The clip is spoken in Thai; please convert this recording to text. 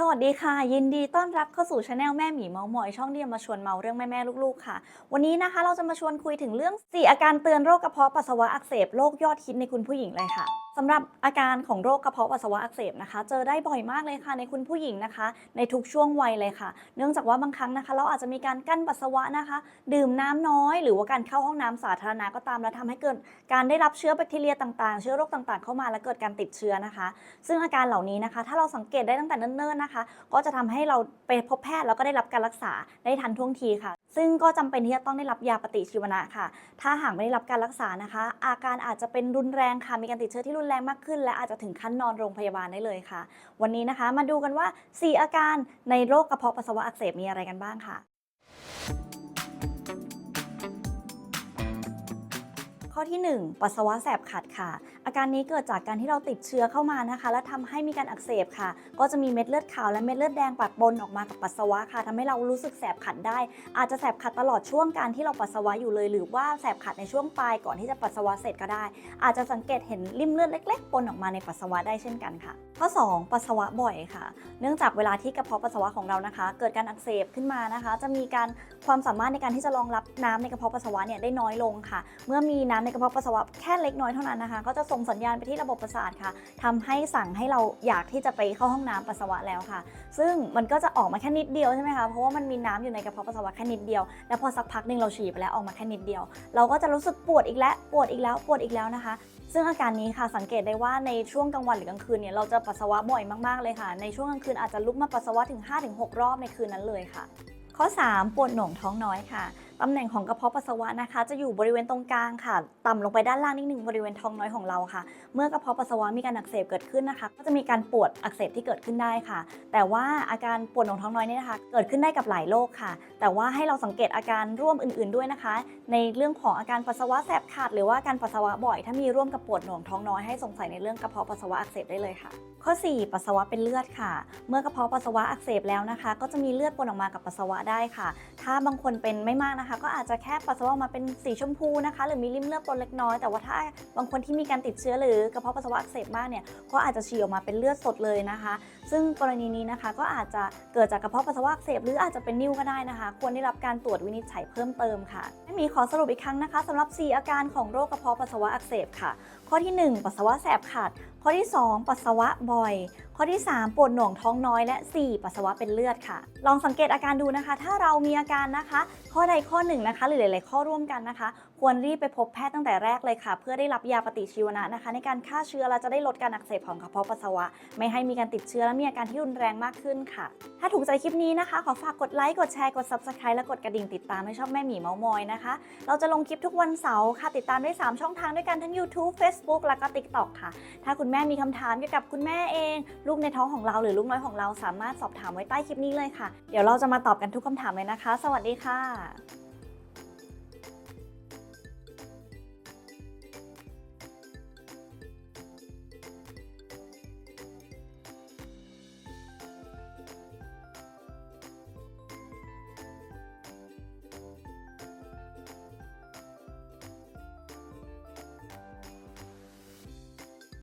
สวัสดีค่ะ ยินดีต้อนรับเข้าสู่ช anel แม่หมีเมาส์มอยช่องที่จะมาชวนเมาเรื่องแม่แม่ลูกๆค่ะ วันนี้นะคะเราจะมาชวนคุยถึงเรื่อง 4 อาการเตือนโรคกระเพาะปัสสาวะอักเสบโรคยอดฮิตในคุณผู้หญิงเลยค่ะ สำหรับอาการของโรคกระเพาะปัสสาวะอักเสบนะคะ เจอได้บ่อยมากเลยค่ะในคุณผู้หญิงนะคะ ในทุกช่วงวัยเลยค่ะ เนื่องจากว่าบางครั้งนะคะ เราอาจจะมีการกั้นปัสสาวะนะคะ ดื่มน้ำน้อย หรือว่าการเข้าห้องน้ำสาธารณะก็ตามแล้วทำให้เกิดการได้รับเชื้อแบคทีเรียต่างๆ เชื้อโรคต่างๆ เข้ามาและเกิดการติดเชื้อนะคะ ซึ่งอาการเหล่านี้นะคะ ถ้าเราสังเกตได้ตั้งแต่เนิ่นๆนะคะ ก็จะทำให้เราไปพบแพทย์แล้วก็ได้รับการรักษาได้ทันท่วงทีค่ะ ซึ่งก็จำเป็นที่จะต้องได้รับยาปฏิชีวนะค่ะ ถ้าหากไม่ได้รับการรักษานะคะ อาการอาจจะเป็นรุนแรงค่ะ มีการติดเชื้อที่รุนแรงมากขึ้น และอาจจะถึงขั้นนอนโรงพยาบาลได้เลยค่ะ วันนี้นะคะมาดูกันว่า 4 อาการในโรคกระเพาะปัสสาวะอักเสบมีอะไรกันบ้างค่ะ ข้อที่ 1 ปัสสาวะแสบขัดค่ะ อาการนี้เกิดจากการที่เราติดเชื้อเข้ามานะคะ และทำให้มีการอักเสบค่ะ ก็จะมีเม็ดเลือดขาวและเม็ดเลือดแดงปัดปนออกมากับปัสสาวะค่ะทำให้เรารู้สึกแสบขัดได้ อาจจะแสบขัดตลอดช่วงการที่เราปัสสาวะอยู่เลย หรือว่าแสบขัดในช่วงปลายก่อนที่จะปัสสาวะเสร็จก็ได้ อาจจะสังเกตเห็นริ่มเลือดเล็ก ๆ ปนออกมาในปัสสาวะได้เช่นกันค่ะ ข้อ 2 ปัสสาวะบ่อยค่ะ เนื่องจากเวลาที่กระเพาะปัสสาวะของเรานะคะ เกิดการอักเสบขึ้นมานะคะ จะมีการความสามารถในการที่จะรองรับน้ำในกระเพาะปัสสาวะเนี่ยได้น้อยลงค่ะ เมื่อมีน้ำในกระเพาะปัสสาวะแค่เล็กน้อยเท่านั้นนะคะ ก็จะส่งสัญญาณไปที่ระบบประสาทค่ะทำให้สั่งให้เราอยากที่จะไปเข้าห้องน้ำปัสสาวะแล้วค่ะ ซึ่งมันก็จะออกมาแค่นิดเดียวใช่ไหมคะ เพราะว่ามันมีน้ำอยู่ในกระเพาะปัสสาวะแค่นิดเดียว แล้วพอสักพักหนึ่งเราฉี่ไปแล้วออกมาแค่นิดเดียว เราก็จะรู้สึกปวดอีกแล้ว ปวดอีกแล้ว ปวดอีกแล้วนะคะ ซึ่งอาการนี้ค่ะสังเกตได้ว่าในช่วงกลางวันหรือกลางคืนเนี่ยเราจะปัสสาวะบ่อยมากๆเลยค่ะ ในช่วงกลางคืนอาจจะลุกมาปัสสาวะถึง 5-6 รอบในคืนนั้นเลยค่ะ ข้อ 3 ปวดหน่วงท้องน้อยค่ะ ตำแหน่งของกระเพาะปัสสาวะนะคะ จะอยู่บริเวณตรงกลางค่ะ ต่ำลงไปด้านล่างนิดหนึ่งบริเวณท้องน้อยของเราค่ะ เมื่อกระเพาะปัสสาวะมีการอักเสบเกิดขึ้นนะคะ ก็จะมีการปวดอักเสบที่เกิดขึ้นได้ค่ะ แต่ว่าอาการปวดหนองท้องน้อยเนี่ยนะคะ เกิดขึ้นได้กับหลายโรคค่ะ แต่ว่าให้เราสังเกตอาการร่วมอื่น ๆด้วยนะคะ ในเรื่องของอาการปัสสาวะแสบขาดหรือว่าการปัสสาวะบ่อย ถ้ามีร่วมกับปวดหน่วงท้องน้อยให้สงสัยในเรื่องกระเพาะปัสสาวะอักเสบได้เลยค่ะ ข้อ 4 ปัสสาวะเป็นเลือดค่ะ เมื่อกระเพาะปัสสาวะอักเสบแล้วนะคะ ก็จะมีเลือดปนออกมากับปัสสาวะได้ค่ะ ถ้าบางคนเป็นไม่มากนะคะก็อาจจะแค่ปัสสาวะมาเป็นสีชมพูนะคะ หรือมีริมเลือดปนเล็กน้อย แต่ว่าถ้าบางคนที่มีการติดเชื้อหรือกระเพาะปัสสาวะอักเสบมากเนี่ยก็อาจจะฉี่ออกมาเป็นเลือดสดเลยนะคะ ซึ่งกรณีนี้นะคะก็อาจจะเกิดจากกระเพาะปัสสาวะอักเสบหรืออาจจะเป็นนิ่วก็ได้นะคะ ควรได้รับการตรวจวินิจฉัยเพิ่มเติมค่ะแม่หมีขอสรุปอีกครั้งนะคะสำหรับ 4 อาการของโรคกระเพาะปัสสาวะอักเสบค่ะ ข้อที่ 1 ปัสสาวะแสบขัดข้อที่ 2 ปัสสาวะบ่อย ข้อที่ 3 ปวดหน่วงท้องน้อย และ 4 ปัสสาวะเป็นเลือดค่ะ ลองสังเกตอาการดูนะคะ ถ้าเรามีอาการนะคะ ข้อใดข้อหนึ่งนะคะ หรือหลาย ๆ ข้อร่วมกันนะคะ ควรรีบไปพบแพทย์ตั้งแต่แรกเลยค่ะ เพื่อได้รับยาปฏิชีวนะนะคะ ในการฆ่าเชื้อและจะได้ลดการอักเสบของกระเพาะปัสสาวะ ไม่ให้มีการติดเชื้อและมีอาการที่รุนแรงมากขึ้นค่ะ ถ้าถูกใจคลิปนี้นะคะ ขอฝากกดไลค์ กดแชร์ กด subscribe และกดกระดิ่งติดตามให้ช่องแม่หมีเมามอยนะคะ เราจะลงคลิปทุกวันเสาร์ค่ะ ติดตามได้ 3 ช่องทางด้วยกันทั้ง YouTube Facebook แล้วก็ TikTok ค่ะ ถ้าคุณแม่มีคำถามเกี่ยวกับคุณแม่เอง ลูกในท้องของเราหรือลูกน้อยของเราสามารถสอบถามไว้ใต้คลิปนี้เลยค่ะ เดี๋ยวเราจะมาตอบกันทุกคำถามเลยนะคะ สวัสดีค่ะ